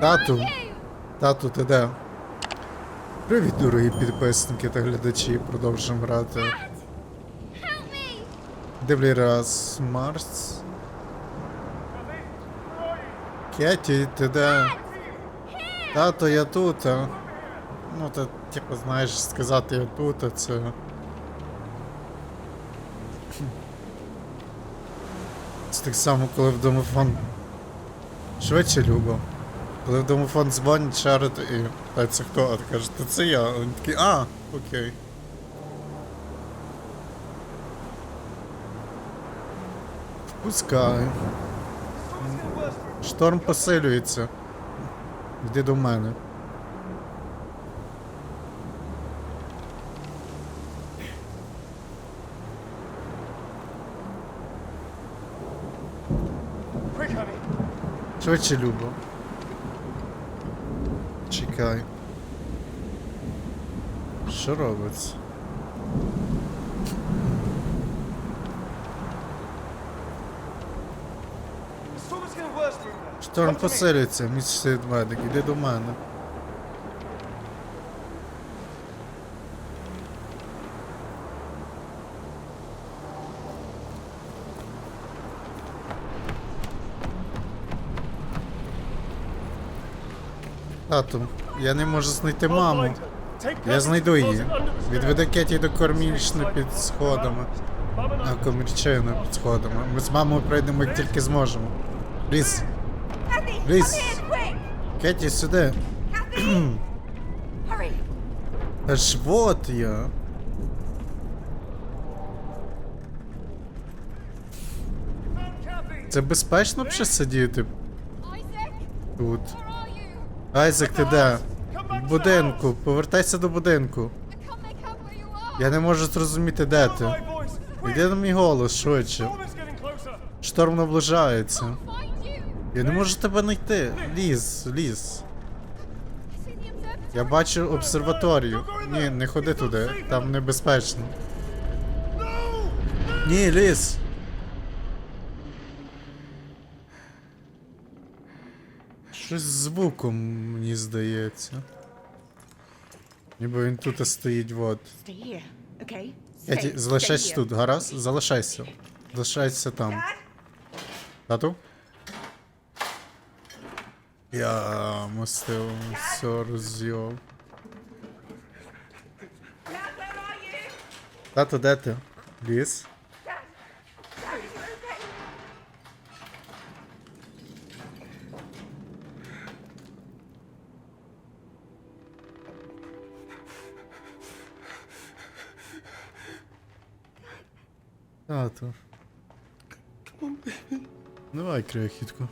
Тату, тату, ти де? Привіт, дорогі підписники та глядачі. Продовжуємо грати. Дивлі раз Марс. Кеті, ти де? Тато, я тут. а. Ну, та, типу, знаєш, сказати я тут, а це. Це так само, коли в домофон. Швидше любо. Коли в домофон дзвонить, шарить і. Та це хто? А ти кажеш, то це я. А Він такий, а, окей. Пускай. Шторм посилюється. Йди до мене. Швидше любо. Чекай. Що робиться? Шторм посилюється, місяць медик, іди до мене. Тату, я не можу знайти маму. Я знайду її. Відведи Кеті до кормільчни під сходами. А комірчини під сходами. Ми з мамою прийдемо як тільки зможемо. Ліс, quick! Кеті, сюди. Hurry! Вот я. Це безпечно б ще сидіти тут. Айзек, ти де? Будинку. Повертайся до будинку. Я не можу зрозуміти, де ти. Йди на мій голос швидше. Шторм наближається. Я не можу тебе знайти. Ліз, ліз. Я бачу обсерваторію. Ні, не ходи туди. Там небезпечно. Ні, ліс. Щось з звуком, мені здається. Ніби він тут стоїть, вот. Stay here, okay? Я Stay, ті, stay залишайся тут, гаразд? Залишайся. Залишайся там. Тату? Я мостив все розйов. Тато, де ти? Ліс? Давай, крихітку.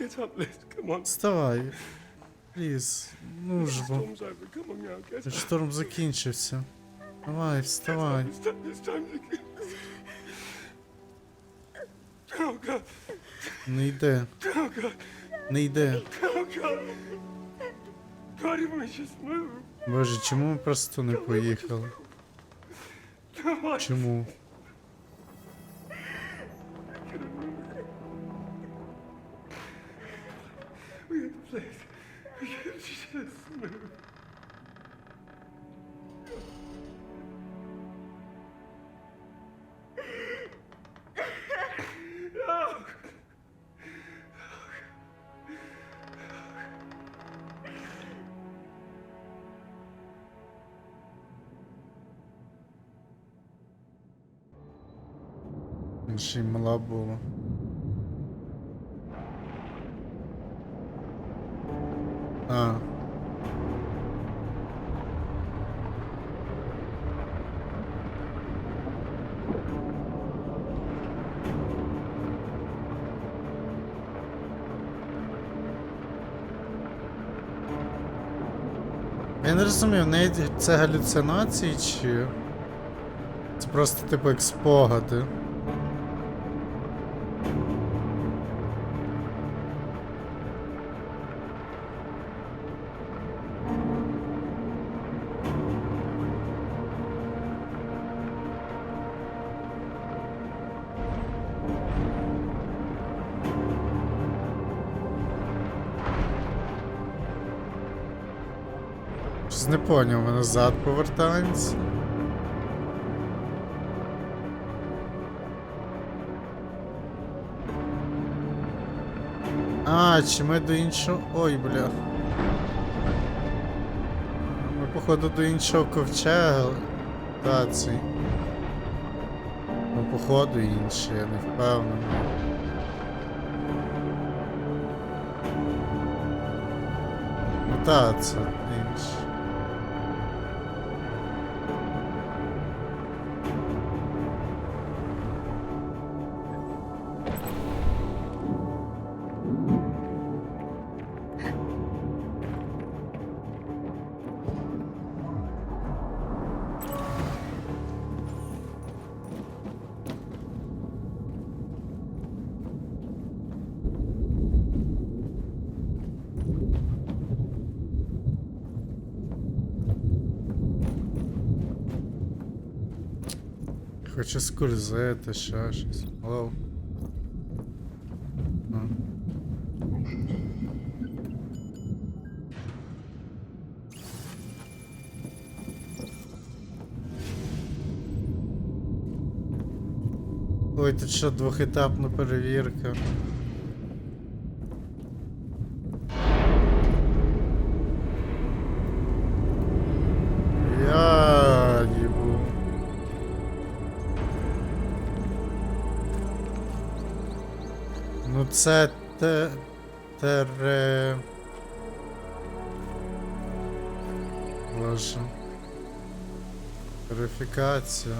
Get up, Liz. Come on. Вставай. Ліс. Ну ж бо. Storm's over. Come on now. Get up. Шторм закінчився. Давай, вставай. It's time, it's time to get... Oh, God. Не йде. Oh, God. Не йде. Oh, God. God, even we just move. Боже, чому ми просто не поїхали? Чому? place. We just move. Şimdi la bu. Я не це галюцинації чи. Це просто типу як спогади. Щось не поняв, ми назад повертаємось. А, чи ми до іншого. Ой, бля. Ми, походу, до іншого ковчега. Та, цей. Ну, походу інший, я не впевнений. Ну та, це Хочу скользити, ще щось. Ну. Ой, тут що, двохетапна перевірка. Це те. Тере. Боже. Верифікація.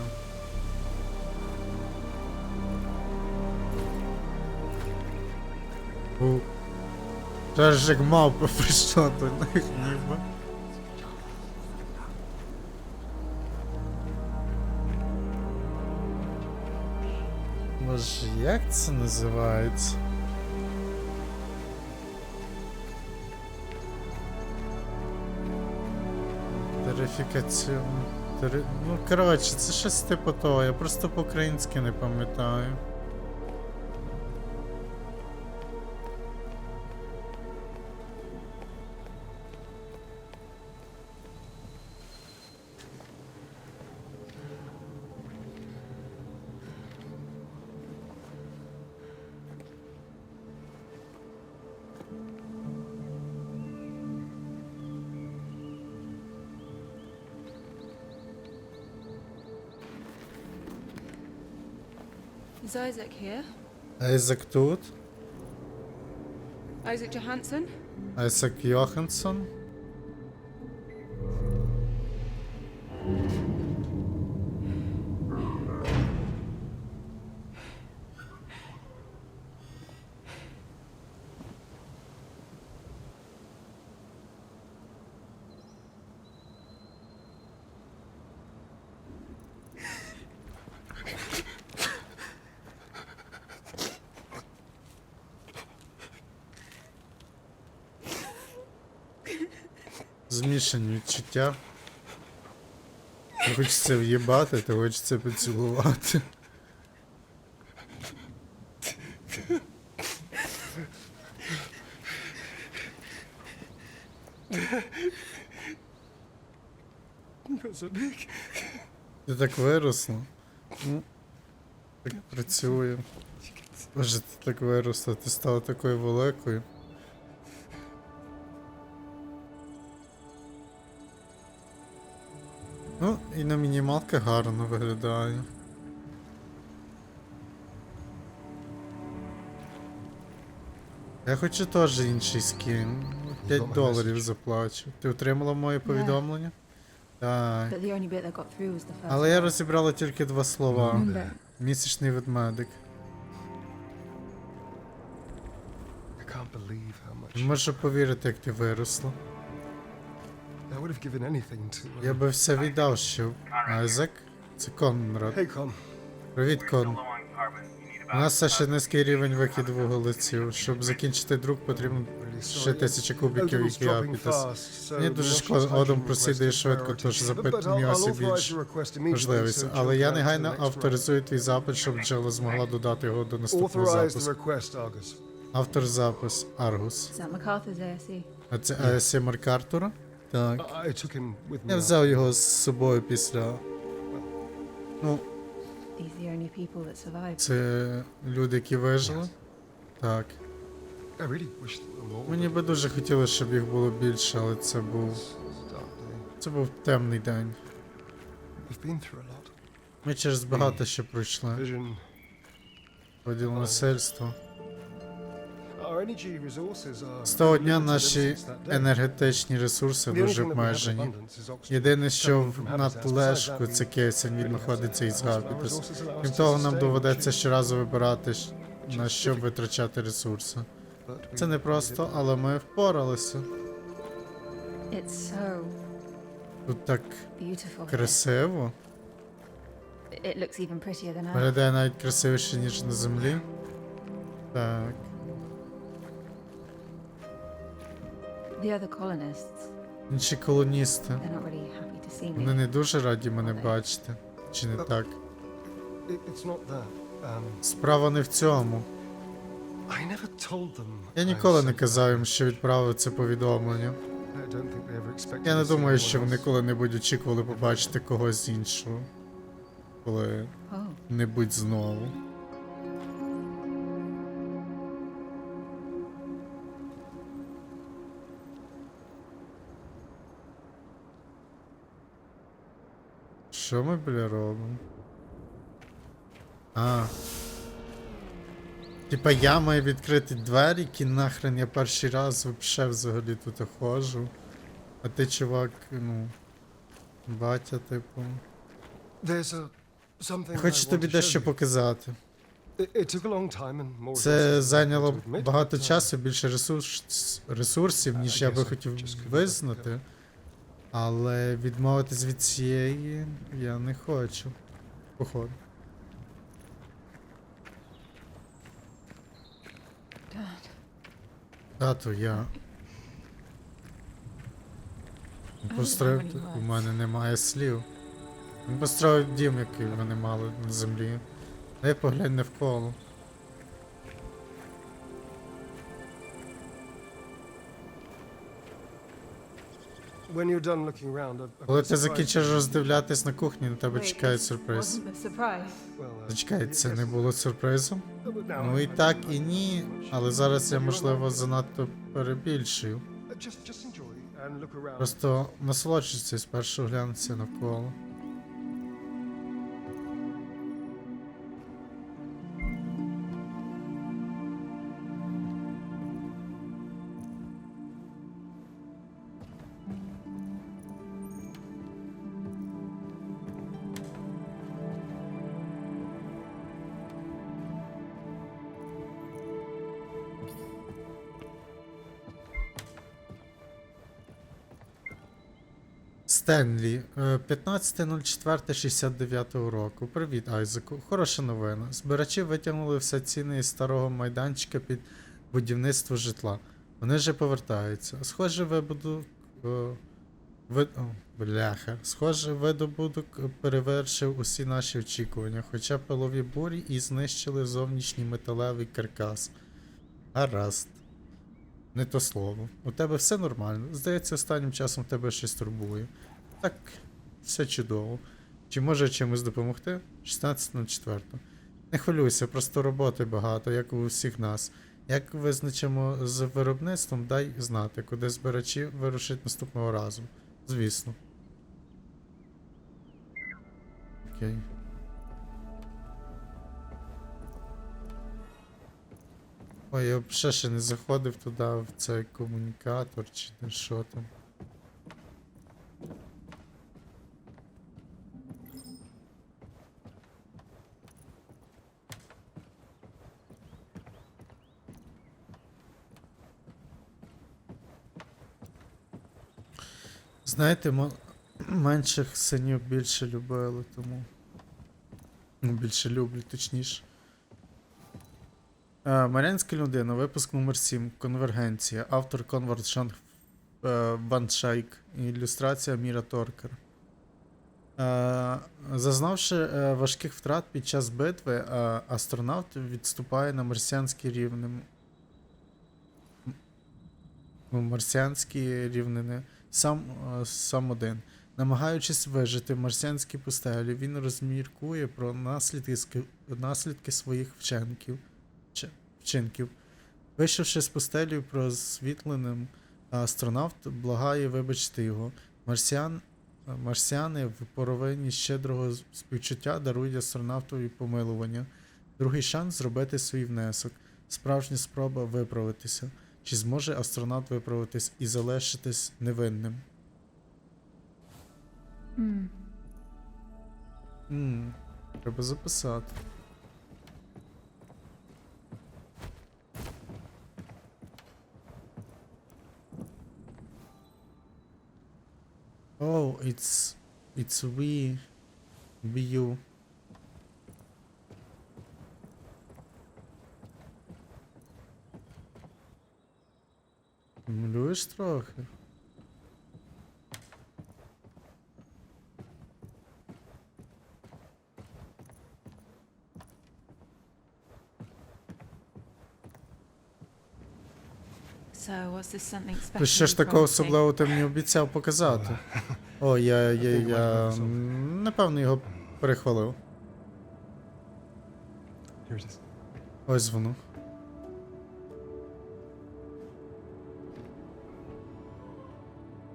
У. Це ж як мавпа прийшла до них ніби. Боже, як це називається? Тари... Ну, коротше, це щось типу того, я просто по-українськи не пам'ятаю. Is Isaac here? Айзек тут, Isaac Johansson? Айзек Йоханссон. Змішані відчуття. То Хочеться в'їбати, то хочеться поцілувати. Ти так виросла. Ну, так працює. Боже, ти так виросла, ти стала такою великою. Ну, і на мінімалка гарно виглядає. Я хочу теж інший скін. 5 доларів заплачу. Ти отримала моє повідомлення? Так. Але я розібрала тільки два слова. Місячний ведмедик. Не можу повірити, як ти виросла. Have given anything to. uh, Я би все віддав, щоб. Айзек? Це Конрад. Hey, Con. Привіт, Кон. У нас все ще низький рівень викиду вуглеців. Щоб закінчити друк, потрібно ще тисячі кубіків, Odin's які апітес. Мені дуже шкода, Одом просідає швидко, тож запитнювався I'll authorize більш можливість. Але я негайно авторизую твій запит, щоб Джела змогла додати його до наступного Argus. Автор запис Аргус. А це АСі Маркартура? Так. I, took him with me. Я взяв його з собою після. Ну, These are the only people that survived. це люди, які вижили. Так. Мені би дуже хотілося, щоб їх було більше, але це був. Це був темний день. Ми через багато що пройшли. Поділ насильства. З того дня наші енергетичні ресурси дуже обмежені. Єдине, що в надлежку, це кисень, він знаходиться із габітус. Крім того, нам доведеться щоразу вибирати, на що витрачати ресурси. Це не просто, але ми впоралися. Тут так красиво. It looks even prettier than Earth. Виглядає навіть красивіше, ніж на землі. Так. The other colonists, Інші колоністи. they're not really happy to see Вони me. не дуже раді мене бачити. Чи не так? It- It's not that. Um, Справа не в цьому. I never told them. Я ніколи не казав їм, що відправив це повідомлення. I don't think they ever expected Я не to see думаю, anyone що вони else. коли-небудь очікували побачити когось іншого. Oh, Коли-небудь знову. Що ми, бля, робимо? А. Типа я маю відкрити двері, які нахрен я перший раз вообще взагалі тут ходжу. А ти, чувак, ну. Батя, типу. I Хочу тобі дещо показати. Це зайняло багато uh, часу, більше ресурс, ресурсів, ніж я би хотів визнати. Але відмовитись від цієї я не хочу. Походу. Тату, я. Построїв. У мене немає слів. Він построїв дім, який вони мали на землі. Дай поглянь навколо. Коли ти закінчиш роздивлятись на кухні, на тебе чекає сюрприз. Uh, Зачекай, це не було сюрпризом? Ну і так, і ні, але зараз я, можливо, занадто перебільшив. Uh. Просто насолоджуйся спершу глянься навколо. Стенлі, е, 15.04.69 року. Привіт, Айзеку. Хороша новина. Збирачі витягнули все ціни із старого майданчика під будівництво житла. Вони вже повертаються. Схоже, вибудок. е, Ви... О, бляха. Схоже, видобуток перевершив усі наші очікування, хоча пилові бурі і знищили зовнішній металевий каркас. Гаразд. Не то слово. У тебе все нормально. Здається, останнім часом тебе щось турбує. Так, все чудово. Чи може чимось допомогти? 16.04. Не хвилюйся, просто роботи багато, як у всіх нас. Як визначимо з виробництвом, дай знати, куди збирачі вирушать наступного разу. Звісно. Окей. Ой, я взагалі ще не заходив туди, в цей комунікатор чи не що там. Знаєте, менших синів більше любили, тому. Ну, більше люблю, точніше. Е, Марянська людина, випуск номер 7, конвергенція, автор Конвард Шанг е, Баншайк, ілюстрація Міра Торкер. Е, зазнавши е, важких втрат під час битви, е, астронавт відступає на марсіанські рівни. Марсіанські рівнини. Сам, е, сам один. Намагаючись вижити в марсіанській пустелі, він розміркує про наслідки, наслідки своїх вчинків. Вчинків. Вийшовши з пустелі просвітленим, астронавт благає вибачити його. Марсіан, марсіани в поровині щедрого співчуття дарують астронавтові помилування. Другий шанс зробити свій внесок. Справжня спроба виправитися. Чи зможе астронавт виправитись і залишитись невинним? Hmm. Ммм, треба записати. Oh, it's it's we we you. Малюєш трохи? So, what's this something special? Ж такого особливого ти мені обіцяв показати? О, я, я, я напевно його перехвалив. Ось воно.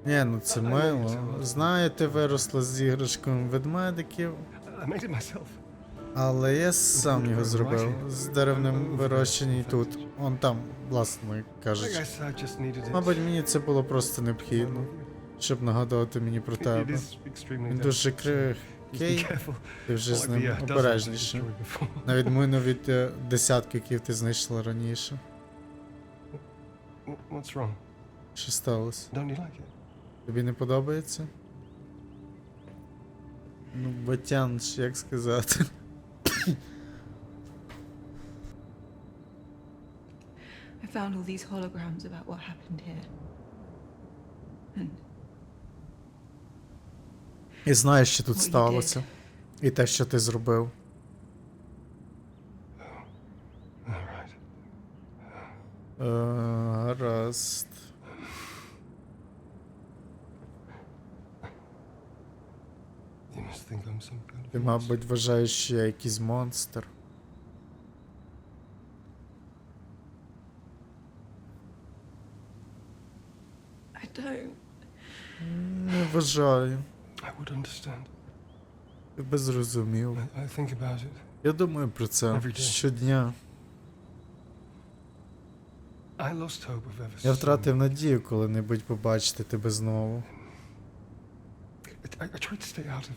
Ні, ну це мило. Знаєте, виросла з іграшком ведмедиків, але я сам його зробив з деревним вирощенням тут. Он там, власне кажучи. Мабуть, мені це було просто необхідно, щоб нагадувати мені про тебе. Він дуже. Крихкий, ти вже з ним uh, обережніше. На відміну від е, десятків, яких ти знайшла раніше. Що сталося? Тобі не подобається? Ну, батян, ж, як сказати. I found all these holograms about what happened here. And І знаєш, що тут What you сталося. І те, що ти зробив. All right. Е, Гаразд. You must think I'm some kind of Ти, мабуть, вважаєш, що я якийсь монстр. I don't. Не вважаю. I would understand. Ти би зрозумів. I, I think about it. Я думаю про це Every day. щодня. I lost hope of ever Я втратив надію коли-небудь побачити тебе знову I tried to stay out of it.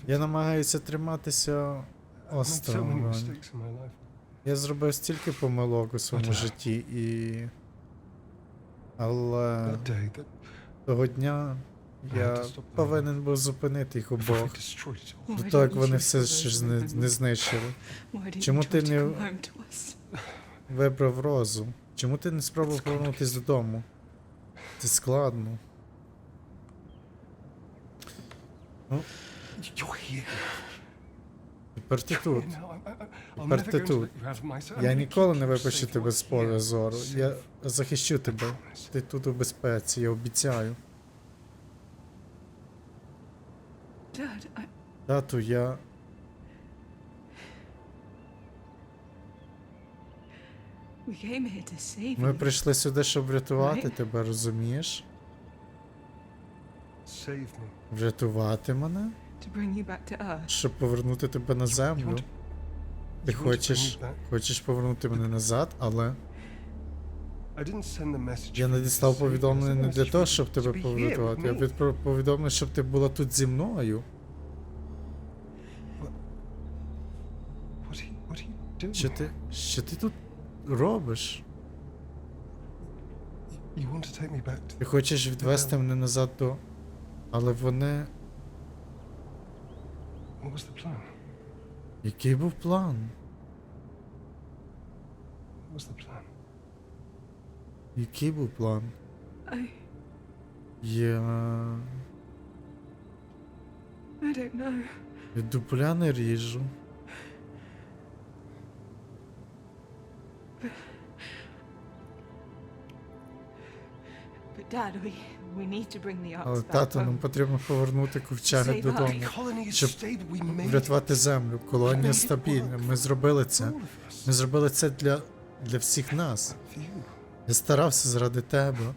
Я намагаюся триматися I've made so many осторонь. mistakes in my life. Я зробив стільки помилок у своєму житті і. Але того дня я повинен був зупинити їх обох. До того, як вони все ще ж не, не знищили. Чому ти не-? Вибрав розум. Чому ти не спробував повернутися додому? Це складно. Тепер ти тут. Тепер ти тут. Я ніколи не випущу тебе з поля зору. Я захищу тебе. Ти тут у безпеці, я обіцяю. Тату, я. Ми прийшли сюди, щоб врятувати тебе, розумієш? Врятувати мене? To bring you back to Earth. Щоб повернути тебе на землю. Ти you want to хочеш, bring me back? хочеш повернути мене назад, але я me. I повідомлення не для того, щоб тебе поврятувати. Я відпро- щоб ти була тут зі мною. Що ти. Що ти тут робиш? You want to take me back to Ти хочеш відвести мене назад до. Але вони. What was the plan? Який був план? What was the plan? Який був план? I. Я. I don't know. Я дупля не ріжу. But Dad, we we need to bring the Але тато, нам потрібно повернути ковчеги додому, щоб врятувати землю. Колонія стабільна. Ми зробили це. Ми зробили це для, для всіх нас. Я старався заради тебе.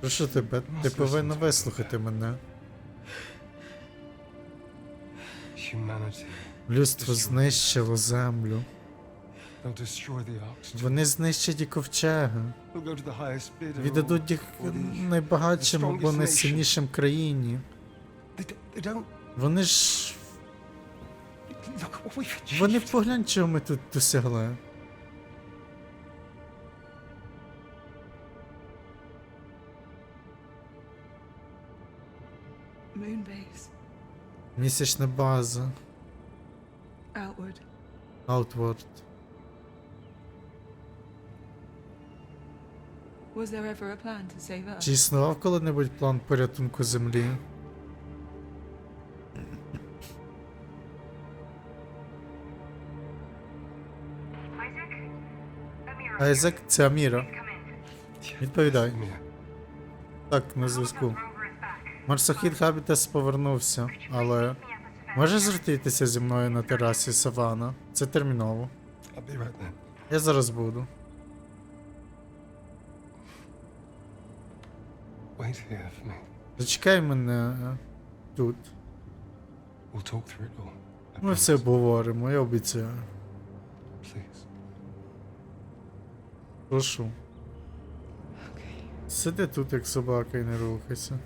Прошу тебе, ти повинна вислухати мене. Людство знищило землю. Вони знищать і bidder. Віддадуть їх найбагатшим або найсильнішим країні. Вони ж. Вони поглянь, чого ми тут досягли. Місячна база. Outward. Outward. Was there ever a plan to save Earth? Чи існував коли-небудь план порятунку землі? Айзек, це Аміра. Відповідай. Так, на зв'язку. Марсохід Хабітес повернувся, але можеш зустрітися зі мною на терасі Савана? Це терміново. Я зараз буду. Зачекай мене е, тут. Ми все обговоримо, я обіцяю. Прошу. Сиди тут, як собака, і не рухайся.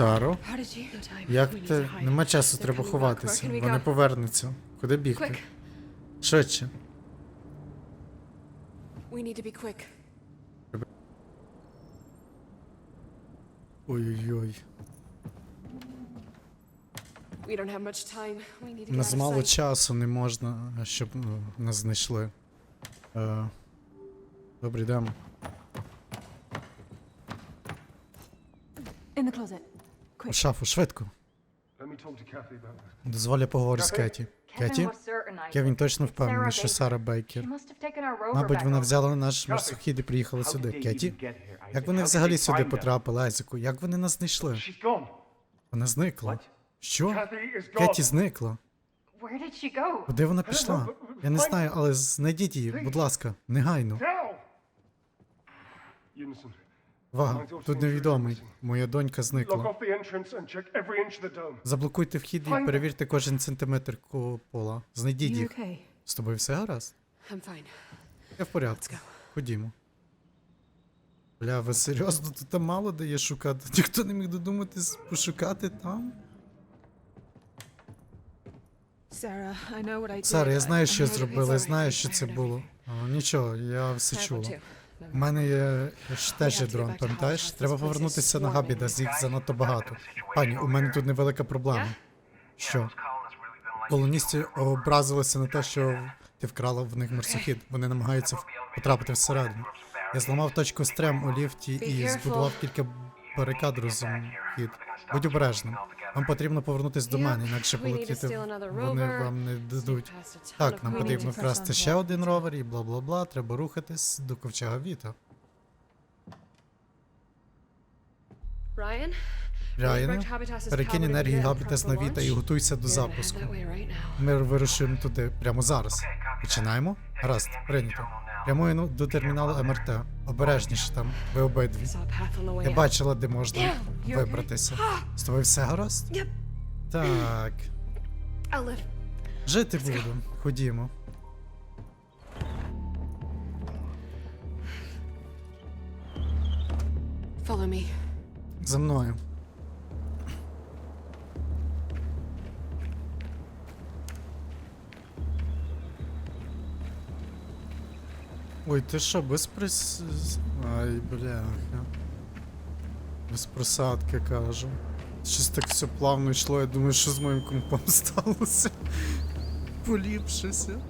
Саро, як ти. Нема часу, треба ховатися. Вони повернуться. Куди бігти? Швидше. Ой-ой-ой. У нас мало часу, не можна, щоб е, нас знайшли. Е, Добре, йдемо. In the closet. У шафу, швидко. Let me talk to Kathy about this. Дозволь я поговорю з Кеті. Кеті? Кевін точно впевнений, що Сара Бейкер. Мабуть, вона взяла наш марсохід і приїхала сюди. Кеті? Як вони взагалі сюди потрапили, Айзеку? Як вони нас знайшли? Вона зникла. Що? Кеті зникла. Куди вона пішла? Я не знаю, але знайдіть її, будь ласка, негайно. Вага, тут невідомий. Моя донька зникла. Заблокуйте вхід і перевірте кожен сантиметр пола. Знайдіть їх. З тобою все гаразд? Я в порядку. Ходімо. Бля, ви серйозно тут там мало де є шукати? Ніхто не міг додуматись пошукати там? Сара, я знаю, що я зробила, я знаю, що це було. А, нічого, я все чула. У мене є ж теж є дрон, пам'ятаєш? Треба повернутися на Габідас, їх занадто багато. Пані, у мене тут невелика проблема. Що? Колоністи образилися на те, що Ти вкрала в них марсохід. Вони намагаються потрапити всередину. Я зламав точку стрем у ліфті і збудував кілька барикад розумхід. Будь обережним. Вам потрібно повернутися до мене, інакше полетіти вони вам не дадуть. Так, нам потрібно вкрасти ще один ровер і бла бла бла. Треба рухатись до ковчега Віта. Habitas' перекинь енергію again Габітес на Віта і готуйся до запуску. Ми вирушуємо туди прямо зараз. Починаємо? Гаразд, прийнято. Прямуємо до терміналу МРТ. Обережніше там, ви обидві. Я бачила, де можна вибратися. З тобою все гаразд? Так. Жити буду. Ходімо. За мною. Ой, ти що, без прис... Ай, бляха. Без просадки кажу. Щось так все плавно йшло, я думаю, що з моїм компом сталося. Поліпшився.